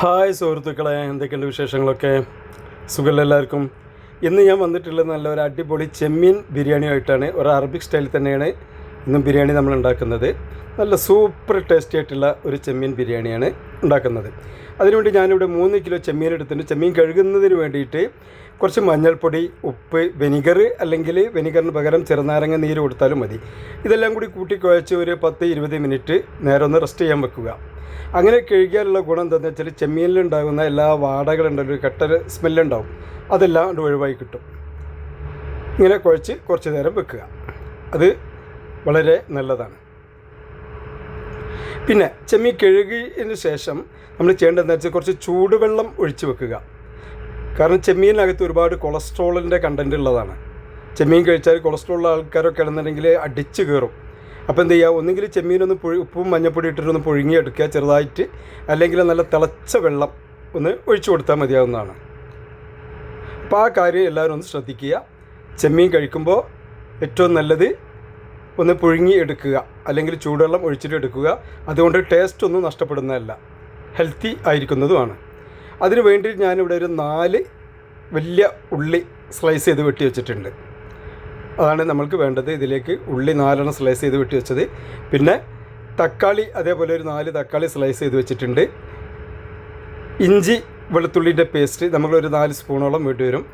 Hi സുഹൃത്തുക്കളെ എന്തൊക്കെയുണ്ട് വിശേഷങ്ങളൊക്കെ? സുഖമല്ല എല്ലാവർക്കും? ഇന്ന് ഞാൻ വന്നിട്ടുള്ളത് നല്ല ഒരു അടിപൊളി ചെമ്മീൻ ബിരിയാണിയായിട്ടാണ്. ഒരു അറബിക് സ്റ്റൈലിൽ തന്നെയാണ് ഇന്നും ബിരിയാണി നമ്മൾ ഉണ്ടാക്കുന്നത്. നല്ല സൂപ്പർ ടേസ്റ്റി ആയിട്ടുള്ള ഒരു ചെമ്മീൻ ബിരിയാണിയാണ് ഉണ്ടാക്കുന്നത്. അതിനുവേണ്ടി ഞാനിവിടെ മൂന്ന് കിലോ ചെമ്മീൻ എടുത്തിട്ടുണ്ട്. ചെമ്മീൻ കഴുകുന്നതിന് വേണ്ടിയിട്ട് കുറച്ച് മഞ്ഞൾപ്പൊടി ഉപ്പ് വെനിഗർ അല്ലെങ്കിൽ വെനിഗറിന് പകരം ചെറുനാരങ്ങ നീര് കൊടുത്താലും മതി. ഇതെല്ലാം കൂടി കൂട്ടി കുഴച്ച് ഒരു പത്ത് ഇരുപത് മിനിറ്റ് നേരെ ഒന്ന് റെസ്റ്റ് ചെയ്യാൻ വെക്കുക. അങ്ങനെ കഴുകിയാലുള്ള ഗുണം എന്താണെന്ന് വെച്ചാൽ ചെമ്മീനിലുണ്ടാകുന്ന എല്ലാ വാടകളുണ്ടല്ലോ ഒരു കെട്ടൽ സ്മെല്ലുണ്ടാവും അതെല്ലാം അത് ഒഴിവായി കിട്ടും. ഇങ്ങനെ കുഴച്ച് കുറച്ച് നേരം വെക്കുക. അത് വളരെ നല്ലതാണ്. പിന്നെ ചെമ്മീൻ കഴുകിയതിന് ശേഷം നമ്മൾ ചെയ്യേണ്ടതെന്ന് വെച്ചാൽ കുറച്ച് ചൂടുവെള്ളം ഒഴിച്ച് വെക്കുക. കാരണം ചെമ്മീനകത്ത് ഒരുപാട് കൊളസ്ട്രോളിന്റെ കണ്ടന്റ് ഉള്ളതാണ്. ചെമ്മീൻ കഴിച്ചാൽ കൊളസ്ട്രോൾ ഉള്ള ആൾക്കാരൊക്കെ ആണെന്നുണ്ടെങ്കിൽ അടിച്ച് കയറും അപ്പോൾ എന്ത് ചെയ്യുക ഒന്നുകിൽ ചെമ്മീനൊന്ന് പുഴി ഉപ്പും മഞ്ഞപ്പൊടി ഇട്ടിട്ടൊന്ന് പുഴുങ്ങിയെടുക്കുക ചെറുതായിട്ട്. അല്ലെങ്കിൽ നല്ല തിളച്ച വെള്ളം ഒന്ന് ഒഴിച്ചു കൊടുത്താൽ മതിയാവുന്നതാണ്. അപ്പോൾ ആ കാര്യം എല്ലാവരും ഒന്ന് ശ്രദ്ധിക്കുക. ചെമ്മീൻ കഴിക്കുമ്പോൾ ഏറ്റവും നല്ലത് ഒന്ന് പുഴുങ്ങി എടുക്കുക. അല്ലെങ്കിൽ ചൂടുവെള്ളം ഒഴിച്ചിട്ട് എടുക്കുക. അതുകൊണ്ട് ടേസ്റ്റ് ഒന്നും നഷ്ടപ്പെടുന്നതല്ല. ഹെൽത്തി ആയിരിക്കുന്നതുമാണ്. അതിനു വേണ്ടി ഞാനിവിടെ ഒരു നാല് വലിയ ഉള്ളി സ്ലൈസ് ചെയ്ത് വെട്ടി വെച്ചിട്ടുണ്ട്. അതാണ് നമ്മൾക്ക് വേണ്ടത്. ഇതിലേക്ക് ഉള്ളി നാലെണ്ണം സ്ലൈസ് ചെയ്ത് വെട്ടി വെച്ചത്. പിന്നെ തക്കാളി അതേപോലെ ഒരു നാല് തക്കാളി സ്ലൈസ് ചെയ്ത് വെച്ചിട്ടുണ്ട്. ഇഞ്ചി വെളുത്തുള്ളിന്റെ പേസ്റ്റ് നമ്മളൊരു നാല് സ്പൂണോളം വേണ്ടി വരും.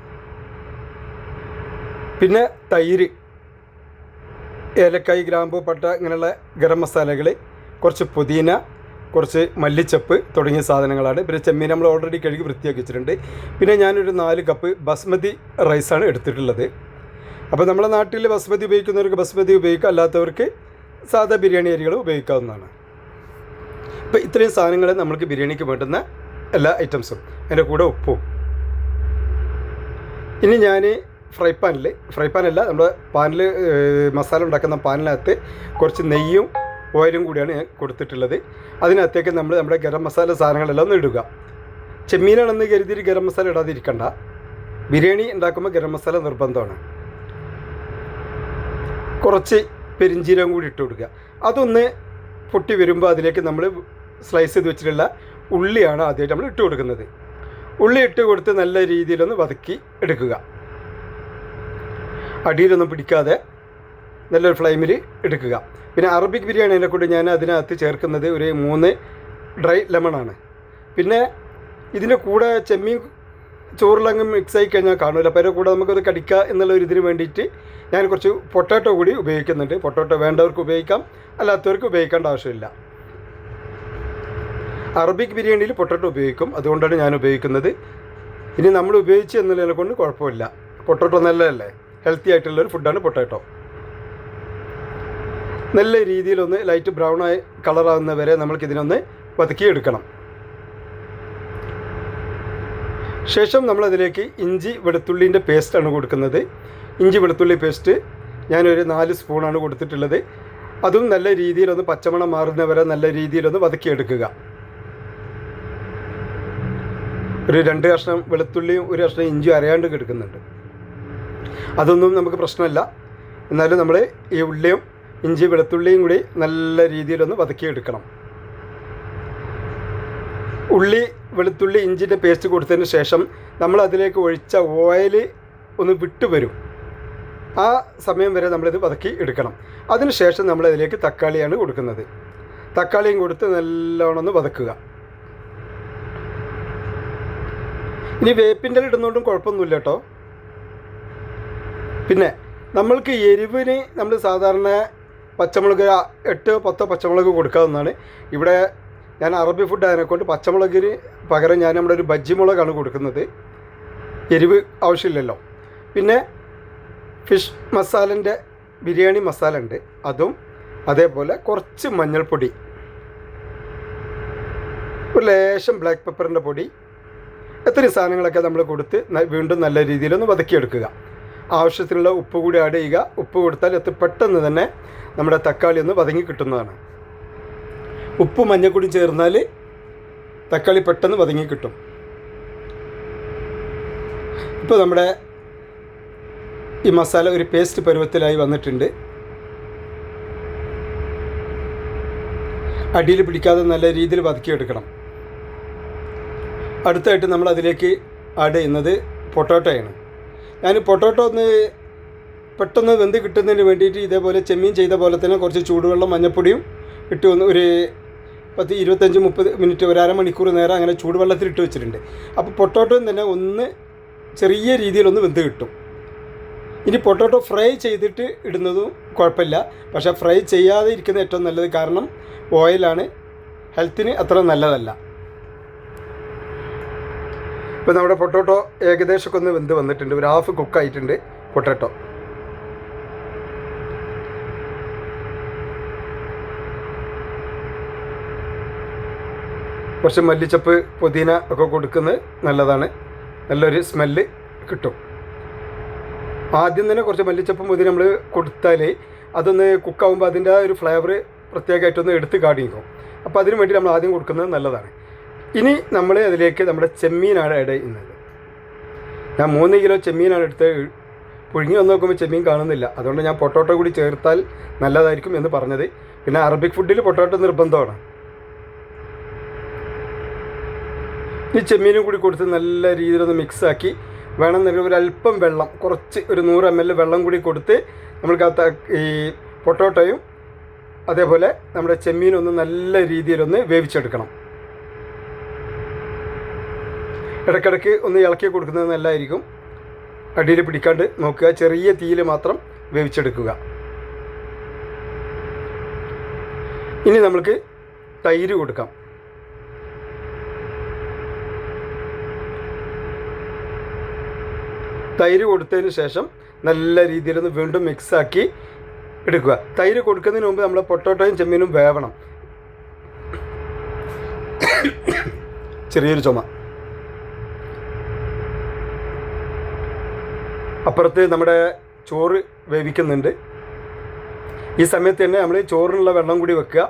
പിന്നെ തൈര് ഏലക്കായ് ഗ്രാമ്പു പട്ട ഇങ്ങനെയുള്ള ഗരം മസാലകൾ കുറച്ച് പുതിന കുറച്ച് മല്ലിച്ചപ്പ് തുടങ്ങിയ സാധനങ്ങളാണ്. പിന്നെ ചെമ്മീൻ നമ്മൾ ഓൾറെഡി കഴുകി വൃത്തിയാക്കി വെച്ചിട്ടുണ്ട്. പിന്നെ ഞാനൊരു നാല് കപ്പ് ബസ്മതി റൈസാണ് എടുത്തിട്ടുള്ളത്. അപ്പോൾ നമ്മുടെ നാട്ടിൽ ബസ്മതി ഉപയോഗിക്കുന്നവർക്ക് ബസ്മതി ഉപയോഗിക്കാം അല്ലാത്തവർക്ക് സാധാ ബിരിയാണി അരികൾ ഉപയോഗിക്കാവുന്നതാണ്. അപ്പോൾ ഇത്രയും സാധനങ്ങൾ നമ്മൾക്ക് ബിരിയാണിക്ക് വേണ്ടുന്ന എല്ലാ ഐറ്റംസും. അതിന്റെ കൂടെ ഉപ്പും. ഇനി ഞാൻ ഫ്രൈ പാനിൽ ഫ്രൈ പാനല്ല നമ്മുടെ പാനിൽ മസാല ഉണ്ടാക്കുന്ന പാനിനകത്ത് കുറച്ച് നെയ്യും ഓയിലും കൂടിയാണ് ഞാൻ കൊടുത്തിട്ടുള്ളത്. അതിനകത്തേക്ക് നമ്മൾ നമ്മുടെ ഗരം മസാല സാധനങ്ങളെല്ലാം ഒന്ന് ഇടുക. ചെമ്മീനാണെന്ന് കരുതിയിട്ട് ഗരം മസാല ഇടാതിരിക്കണ്ട. ബിരിയാണി ഉണ്ടാക്കുമ്പോൾ ഗരം മസാല നിർബന്ധമാണ്. കുറച്ച് പെരിഞ്ചീരകം കൂടി ഇട്ട് കൊടുക്കുക. അതൊന്ന് പൊട്ടി വരുമ്പോൾ അതിലേക്ക് നമ്മൾ സ്ലൈസ് ചെയ്ത് വെച്ചിട്ടുള്ള ഉള്ളിയാണ് ആദ്യമായിട്ട് നമ്മൾ ഇട്ട് കൊടുക്കുന്നത്. ഉള്ളി ഇട്ട് കൊടുത്ത് നല്ല രീതിയിലൊന്ന് വതക്കി എടുക്കുക. അടിയിലൊന്നും പിടിക്കാതെ നല്ലൊരു ഫ്ലെയിമിൽ എടുക്കുക. പിന്നെ അറബിക് ബിരിയാണിനെ കൊണ്ട് ഞാൻ അതിനകത്ത് ചേർക്കുന്നത് ഒരു മൂന്ന് ഡ്രൈ ലെമണാണ്. പിന്നെ ഇതിന്റെ കൂടെ ചെമ്മീൻ ചോറിലങ്ങ് മിക്സ് ആയി കഴിഞ്ഞാൽ കാണില്ല അപ്പോൾ അതിന്റെ കൂടെ നമുക്കത് കടിക്കുക എന്നുള്ള ഒരു ഇതിന് വേണ്ടിയിട്ട് ഞാൻ കുറച്ച് പൊട്ടാറ്റോ കൂടി ഉപയോഗിക്കുന്നുണ്ട്. പൊട്ടാറ്റോ വേണ്ടവർക്ക് ഉപയോഗിക്കാം അല്ലാത്തവർക്ക് ഉപയോഗിക്കേണ്ട ആവശ്യമില്ല. അറബിക് ബിരിയാണിയിൽ പൊട്ടാറ്റോ ഉപയോഗിക്കും. അതുകൊണ്ടാണ് ഞാൻ ഉപയോഗിക്കുന്നത്. ഇനി നമ്മൾ ഉപയോഗിച്ച് എന്നുള്ളതിനെ കൊണ്ട് കുഴപ്പമില്ല. പൊട്ടാറ്റോ നല്ലതല്ലേ? ഹെൽത്തി ആയിട്ടുള്ള ഒരു ഫുഡാണ് പൊട്ടാറ്റോ. നല്ല രീതിയിലൊന്ന് ലൈറ്റ് ബ്രൗൺ ആയി കളറാകുന്ന വരെ നമ്മൾക്കിതിനൊന്ന് വതുക്കിയെടുക്കണം ശേഷം നമ്മളതിലേക്ക് ഇഞ്ചി വെളുത്തുള്ളിന്റെ പേസ്റ്റാണ് കൊടുക്കുന്നത്. ഇഞ്ചി വെളുത്തുള്ളി പേസ്റ്റ് ഞാനൊരു നാല് സ്പൂണാണ് കൊടുത്തിട്ടുള്ളത്. അതും നല്ല രീതിയിലൊന്ന് പച്ചമണം മാറുന്ന വരെ നല്ല രീതിയിലൊന്ന് വതക്കിയെടുക്കുക. ഒരു രണ്ട് കഷ്ണം വെളുത്തുള്ളിയും ഒരു കഷ്ണം ഇഞ്ചിയും അരയാണ്ട് കിടക്കുന്നുണ്ട്. അതൊന്നും നമുക്ക് പ്രശ്നമല്ല. എന്നാലും നമ്മൾ ഈ ഉള്ളിയും ഇഞ്ചി വെളുത്തുള്ളിയും കൂടി നല്ല രീതിയിലൊന്ന് വതക്കിയെടുക്കണം. ഉള്ളി വെളുത്തുള്ളി ഇഞ്ചിന്റെ പേസ്റ്റ് കൊടുത്തതിന് ശേഷം നമ്മൾ അതിലേക്ക് ഒഴിച്ച ഓയിൽ ഒന്ന് വിട്ടു വരും ആ സമയം വരെ നമ്മളിത് വതക്കി എടുക്കണം. അതിനുശേഷം നമ്മളതിലേക്ക് തക്കാളിയാണ് കൊടുക്കുന്നത്. തക്കാളിയും കൊടുത്ത് നല്ലോണം ഒന്ന് വതക്കുക. ഇനി വേപ്പിന്റെ ഇടുന്നതുകൊണ്ടും കുഴപ്പമൊന്നുമില്ല കേട്ടോ. പിന്നെ നമ്മൾക്ക് എരിവിന് നമ്മൾ സാധാരണ പച്ചമുളക് എട്ട് പത്തോ പച്ചമുളക് കൊടുക്കാവുന്നതാണ്. ഇവിടെ ഞാൻ അറബി ഫുഡ് അതിനെക്കൊണ്ട് പച്ചമുളകിന് പകരം ഞാൻ നമ്മുടെ ഒരു ബജ്ജി മുളകാണ് കൊടുക്കുന്നത്. എരിവ് ആവശ്യമില്ലല്ലോ. പിന്നെ ഫിഷ് മസാലന്റെ ബിരിയാണി മസാല ഉണ്ട്. അതും അതേപോലെ കുറച്ച് മഞ്ഞൾപ്പൊടി. ഒരു ലേശം ബ്ലാക്ക് പെപ്പറിന്റെ പൊടി. ഇത്രയും സാധനങ്ങളൊക്കെ നമ്മൾ കൊടുത്ത് വീണ്ടും നല്ല രീതിയിലൊന്ന് വതക്കിയെടുക്കുക. ആവശ്യത്തിനുള്ള ഉപ്പ് കൂടി ആഡ് ചെയ്യുക. ഉപ്പ് കൊടുത്താൽ എത്ര പെട്ടെന്ന് തന്നെ നമ്മുടെ തക്കാളി ഒന്ന് വതങ്ങി കിട്ടുന്നതാണ്. ഉപ്പ് മഞ്ഞൾപ്പൊടി ചേർന്നാൽ തക്കാളി പെട്ടെന്ന് വതങ്ങി കിട്ടും. ഇപ്പോൾ നമ്മുടെ ഈ മസാല ഒരു പേസ്റ്റ് പരുവത്തിലായി വന്നിട്ടുണ്ട്. അടിയിൽ പിടിക്കാതെ നല്ല രീതിയിൽ വതക്കിയെടുക്കണം. അടുത്തായിട്ട് നമ്മൾ അതിലേക്ക് ആഡ് ചെയ്യുന്നത് പൊട്ടോട്ടോയാണ്. ഞാൻ പൊട്ടോട്ടോ ഒന്ന് പെട്ടെന്ന് വെന്ത് കിട്ടുന്നതിന് വേണ്ടിയിട്ട് ഇതേപോലെ ചെമ്മീൻ ചെയ്ത പോലെ തന്നെ കുറച്ച് ചൂടുവെള്ളം മഞ്ഞപ്പൊടിയും ഇട്ട് ഒന്ന് ഒരു പത്ത് ഇരുപത്തഞ്ച് മുപ്പത് മിനിറ്റ് ഒരു അരമണിക്കൂർ നേരം അങ്ങനെ ചൂടുവെള്ളത്തിൽ ഇട്ട് വെച്ചിട്ടുണ്ട്. അപ്പോൾ പൊട്ടോട്ടോയും തന്നെ ഒന്ന് ചെറിയ രീതിയിലൊന്ന് വെന്ത് കിട്ടും. ഇനി പൊട്ടോട്ടോ ഫ്രൈ ചെയ്തിട്ട് ഇടുന്നതും കുഴപ്പമില്ല. പക്ഷേ ഫ്രൈ ചെയ്യാതെ ഇരിക്കുന്നത് ഏറ്റവും നല്ലത് കാരണം ഓയിലാണ്. ഹെൽത്തിന് അത്ര നല്ലതല്ല. ഇപ്പോൾ നമ്മുടെ പൊട്ടോട്ടോ ഏകദേശമൊക്കെ ഒന്ന് വെന്ത് വന്നിട്ടുണ്ട്. ഒരു ഹാഫ് കുക്കായിട്ടുണ്ട് പൊട്ടോട്ടോ. കുറച്ച് മല്ലിച്ചപ്പ് പുതിന ഒക്കെ കൊടുക്കുന്നത് നല്ലതാണ്. നല്ലൊരു സ്മെല്ല് കിട്ടും. ആദ്യം തന്നെ കുറച്ച് മല്ലിച്ചപ്പും പുതിന നമ്മൾ കൊടുത്താൽ അതൊന്ന് കുക്കാവുമ്പോൾ അതിന്റെ ഒരു ഫ്ലേവർ പ്രത്യേകമായിട്ടൊന്ന് എടുത്ത് കാണിക്കും അപ്പോൾ അതിനു വേണ്ടി നമ്മൾ ആദ്യം കൊടുക്കുന്നത് നല്ലതാണ്. ഇനി നമ്മൾ അതിലേക്ക് നമ്മുടെ ചെമ്മീനാണ് ആഡ് ചെയ്യുന്നത്. ഞാൻ മൂന്ന് കിലോ ചെമ്മീനാണ് എടുത്ത് പുഴുങ്ങി വന്ന് നോക്കുമ്പോൾ ചെമ്മീൻ കാണുന്നില്ല. അതുകൊണ്ട് ഞാൻ പൊട്ടോട്ടോ കൂടി ചേർത്താൽ നല്ലതായിരിക്കും എന്ന് പറഞ്ഞത്. പിന്നെ അറബിക് ഫുഡിൽ പൊട്ടോട്ടോ നിർബന്ധമാണ്. ഈ ചെമ്മീനും കൂടി കൊടുത്ത് നല്ല രീതിയിലൊന്ന് മിക്സാക്കി വേണമെന്നുണ്ടെങ്കിൽ ഒരു അല്പം വെള്ളം കുറച്ച് ഒരു നൂറ് എം എൽ വെള്ളം കൂടി കൊടുത്ത് നമ്മൾക്ക് ഈ പൊട്ടോട്ടോയും അതേപോലെ നമ്മുടെ ചെമ്മീനൊന്ന് നല്ല രീതിയിലൊന്ന് വേവിച്ചെടുക്കണം. ഇടയ്ക്കിടയ്ക്ക് ഒന്ന് ഇളക്കി കൊടുക്കുന്നത് നല്ലതായിരിക്കും. അടിയിൽ പിടിക്കാണ്ട് നോക്കുക. ചെറിയ തീയിൽ മാത്രം വേവിച്ചെടുക്കുക. ഇനി നമ്മൾക്ക് തൈര് കൊടുക്കാം. തൈര് കൊടുത്തതിന് ശേഷം നല്ല രീതിയിലൊന്ന് വീണ്ടും മിക്സാക്കി എടുക്കുക. തൈര് കൊടുക്കുന്നതിന് മുമ്പ് നമ്മൾ പൊട്ടോട്ടോയും ചെമ്മീനും വേവണം. ചെറിയൊരു ചുമ. അപ്പുറത്ത് നമ്മുടെ ചോറ് വേവിക്കുന്നുണ്ട്. ഈ സമയത്ത് തന്നെ നമ്മൾ ചോറിനുള്ള വെള്ളം കൂടി വെക്കുക.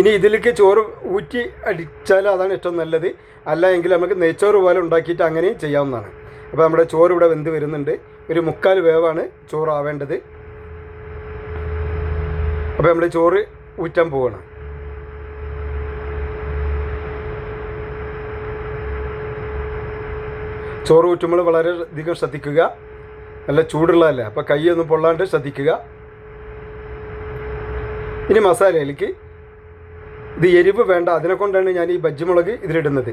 ഇനി ഇതിലേക്ക് ചോറ് ഊറ്റി അടിച്ചാൽ അതാണ് ഏറ്റവും നല്ലത്. അല്ല എങ്കിൽ നമുക്ക് നെയ്ച്ചോറ് പോലെ ഉണ്ടാക്കിയിട്ട് അങ്ങനെയും ചെയ്യാവുന്നതാണ്. അപ്പോൾ നമ്മുടെ ചോറ് ഇവിടെ വെന്ത് വരുന്നുണ്ട്. ഒരു മുക്കാൽ വേവാണ് ചോറ് ആവേണ്ടത് അപ്പോൾ നമ്മൾ ചോറ് ഊറ്റാൻ പോവാണ്. ചോറ് ഊറ്റുമ്പോൾ വളരെ അധികം ശ്രദ്ധിക്കുക. നല്ല ചൂടുള്ളതല്ലേ? അപ്പോൾ കൈയൊന്നും പൊള്ളാണ്ട് ശ്രദ്ധിക്കുക. ഇനി മസാലയിലേക്ക്. ഇത് എരിവ് വേണ്ട. അതിനെ കൊണ്ടാണ് ഞാൻ ഈ ബജ്ജിമുളക് ഇതിലിടുന്നത്.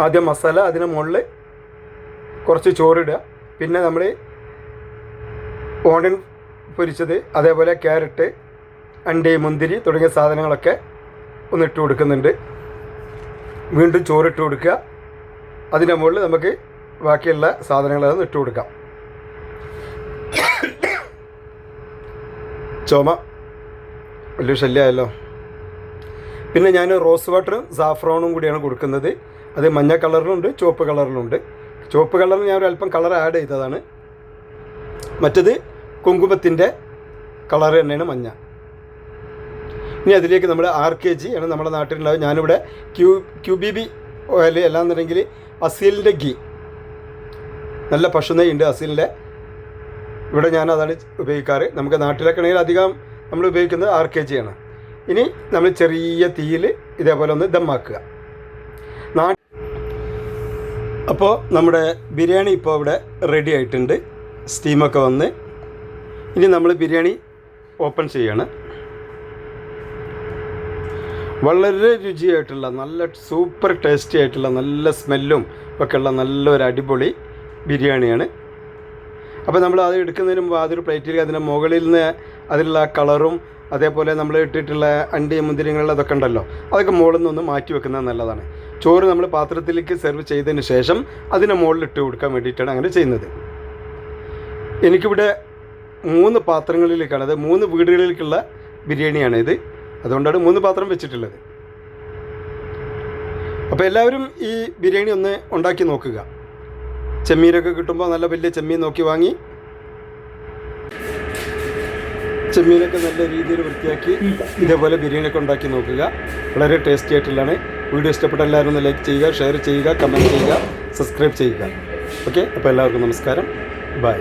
ആദ്യം മസാല അതിന് മുകളിൽ കുറച്ച് ചോറിടുക. പിന്നെ നമ്മൾ ഓണിയൻ പൊരിച്ചത് അതേപോലെ ക്യാരറ്റ് അണ്ടി മുന്തിരി തുടങ്ങിയ സാധനങ്ങളൊക്കെ ഒന്ന് ഇട്ട് കൊടുക്കുന്നുണ്ട്. വീണ്ടും ചോറിട്ട് കൊടുക്കുക. അതിന്റെ മുകളിൽ നമുക്ക് ബാക്കിയുള്ള സാധനങ്ങളൊന്ന് ഇട്ട് കൊടുക്കാം. ചുമ. വലിയ ശല്യമായല്ലോ. പിന്നെ ഞാൻ റോസ് വാട്ടറും സാഫ്രോണും കൂടിയാണ് കൊടുക്കുന്നത്. അത് മഞ്ഞ കളറിലുണ്ട് ചുവപ്പ് കളറിലുണ്ട്. ചുവപ്പ് കളറിൽ ഞാൻ ഒരു അല്പം കളർ ആഡ് ചെയ്തതാണ്. മറ്റത് കുങ്കുമത്തിന്റെ കളർ തന്നെയാണ് മഞ്ഞ. ഇനി അതിലേക്ക് നമ്മൾ ആർ കെ ജി ആണ് നമ്മുടെ നാട്ടിലുള്ളത്. ഞാനിവിടെ Q Q B B oil അല്ലാന്നുണ്ടെങ്കിൽ അസീലിന്റെ ഗീ നല്ല പശുനെയ്യ് ഉണ്ട് അസീലിന്റെ ഇവിടെ ഞാൻ അതാണ് ഉപയോഗിക്കാറ്. നമുക്ക് നാട്ടിലൊക്കെ ആണെങ്കിൽ അധികം നമ്മൾ ഉപയോഗിക്കുന്നത് ആർ കെ ജി ആണ്. ഇനി നമ്മൾ ചെറിയ തീയിൽ ഇതേപോലെ ഒന്ന് ദമ്മാക്കുക അപ്പോൾ നമ്മുടെ ബിരിയാണി ഇപ്പോൾ ഇവിടെ റെഡി ആയിട്ടുണ്ട്. സ്റ്റീമൊക്കെ വന്ന്. ഇനി നമ്മൾ ബിരിയാണി ഓപ്പൺ ചെയ്യാണ്. വളരെ രുചിയായിട്ടുള്ള നല്ല സൂപ്പർ ടേസ്റ്റി ആയിട്ടുള്ള നല്ല സ്മെല്ലും ഒക്കെ ഉള്ള നല്ലൊരു അടിപൊളി ബിരിയാണിയാണ്. അപ്പോൾ നമ്മൾ അത് എടുക്കുന്നതിന് മുമ്പ് അതൊരു പ്ലേറ്റിൽ അതിന്റെ മുകളിൽ നിന്ന് അതിലുള്ള കളറും അതേപോലെ നമ്മൾ ഇട്ടിട്ടുള്ള അണ്ടി മുന്തിരിങ്ങളുള്ള ഉണ്ടല്ലോ അതൊക്കെ മുകളിൽ നിന്നൊന്ന് മാറ്റി വെക്കുന്നത് നല്ലതാണ്. ചോറ് നമ്മൾ പാത്രത്തിലേക്ക് സെർവ് ചെയ്തതിന് ശേഷം അതിനെ മുകളിൽ ഇട്ട് കൊടുക്കാൻ വേണ്ടിയിട്ടാണ് അങ്ങനെ ചെയ്യുന്നത്. എനിക്കിവിടെ മൂന്ന് പാത്രങ്ങളിലേക്കാണ് മൂന്ന് വീടുകളിലേക്കുള്ള ബിരിയാണിയാണ് ഇത്. അതുകൊണ്ടാണ് മൂന്ന് പാത്രം വെച്ചിട്ടുള്ളത്. അപ്പോൾ എല്ലാവരും ഈ ബിരിയാണി ഒന്ന് ഉണ്ടാക്കി നോക്കുക. ചെമ്മീനൊക്കെ കിട്ടുമ്പോൾ നല്ല വലിയ ചെമ്മീൻ നോക്കി വാങ്ങി. ചെമ്മീനൊക്കെ നല്ല രീതിയിൽ വൃത്തിയാക്കി ഇതേപോലെ ബിരിയാണിയൊക്കെ ഉണ്ടാക്കി നോക്കുക. വളരെ ടേസ്റ്റി ആയിട്ടുള്ളതാണ്. വീഡിയോ ഇഷ്ടപ്പെട്ട എല്ലാവരും ഒന്ന് ലൈക്ക് ചെയ്യുക ഷെയർ ചെയ്യുക കമന്റ് ചെയ്യുക സബ്സ്ക്രൈബ് ചെയ്യുക. ഓക്കെ അപ്പോൾ എല്ലാവർക്കും നമസ്കാരം. ബൈ